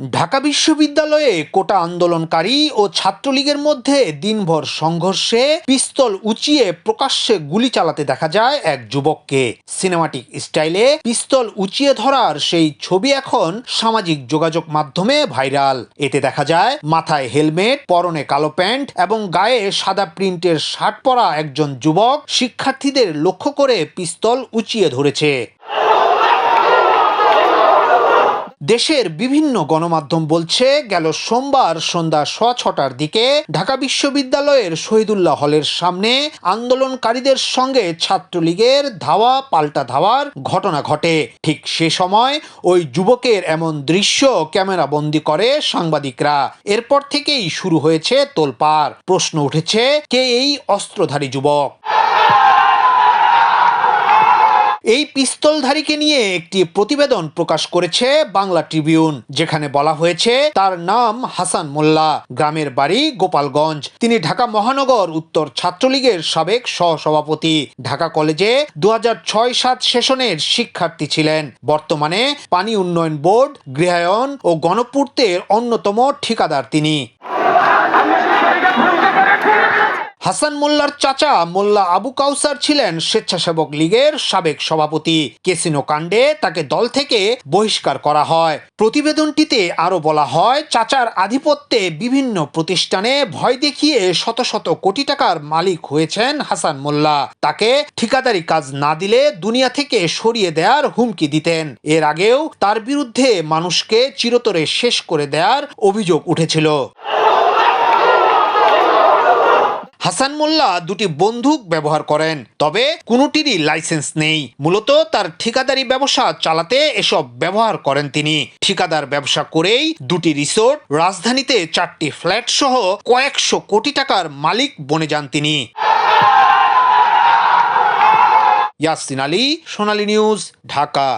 ঢাকা বিশ্ববিদ্যালয়ে কোটা আন্দোলনকারী ও ছাত্রলীগের মধ্যে দিনভর সংঘর্ষে পিস্তল উঁচিয়ে প্রকাশ্যে গুলি চালাতে দেখা যায় এক যুবককে। সিনেমাটিক স্টাইলে পিস্তল উঁচিয়ে ধরার সেই ছবি এখন সামাজিক যোগাযোগ মাধ্যমে ভাইরাল। এতে দেখা যায়, মাথায় হেলমেট, পরনে কালো প্যান্ট এবং গায়ে সাদা প্রিন্টের শার্ট পরা একজন যুবক শিক্ষার্থীদের লক্ষ্য করে পিস্তল উঁচিয়ে ধরেছে। দেশের বিভিন্ন গণমাধ্যম বলছে, গেল সোমবার সন্ধ্যা সোয়া ছটার দিকে ঢাকা বিশ্ববিদ্যালয়ের শহীদুল্লাহ হলের সামনে আন্দোলনকারীদের সঙ্গে ছাত্রলীগের ধাওয়া, পাল্টা ধাওয়ার ঘটনা ঘটে। ঠিক সে সময় ওই যুবকের এমন দৃশ্য ক্যামেরা বন্দি করে সাংবাদিকরা। এরপর থেকেই শুরু হয়েছে তোলপাড়। প্রশ্ন উঠেছে, কে এই অস্ত্রধারী যুবক? এই পিস্তলধারীকে নিয়ে একটি প্রতিবেদন প্রকাশ করেছে বাংলা ট্রিবিউন, যেখানে বলা হয়েছে তার নাম হাসান মোল্লা, গ্রামের বাড়ি গোপালগঞ্জ। তিনি ঢাকা মহানগর উত্তর ছাত্রলীগের সাবেক সহসভাপতি। ঢাকা কলেজে দু সাত সেশনের শিক্ষার্থী ছিলেন। বর্তমানে পানি উন্নয়ন বোর্ড, গৃহায়ন ও গণপূর্তের অন্যতম ঠিকাদার তিনি। হাসান মোল্লার চাচা মোল্লা আবু কাউসার ছিলেন স্বেচ্ছাসেবক লীগের সাবেক সভাপতি। কেসিনো কাণ্ডে তাকে দল থেকে বহিষ্কার করা হয়। প্রতিবেদনটিতে আরও বলা হয়, চাচার আধিপত্যে বিভিন্ন প্রতিষ্ঠানে ভয় দেখিয়ে শত শত কোটি টাকার মালিক হয়েছেন হাসান মোল্লা। তাকে ঠিকাদারি কাজ না দিলে দুনিয়া থেকে সরিয়ে দেওয়ার হুমকি দিতেন। এর আগেও তার বিরুদ্ধে মানুষকে চিরতরে শেষ করে দেওয়ার অভিযোগ উঠেছিল। হাসান মোল্লা দুটি বন্দুক ব্যবহার করেন, তবে কোনোটিরই লাইসেন্স নেই। মূলত তার ঠিকাদারি ব্যবসা চালাতে এসব ব্যবহার করেন তিনি। ঠিকাদার ব্যবসা করেই দুটি রিসোর্ট, রাজধানীতে চারটি ফ্ল্যাট সহ কয়েকশো কোটি টাকার মালিক বনে যান তিনি। ইয়াসিন আলী, সোনালী নিউজ, ঢাকা।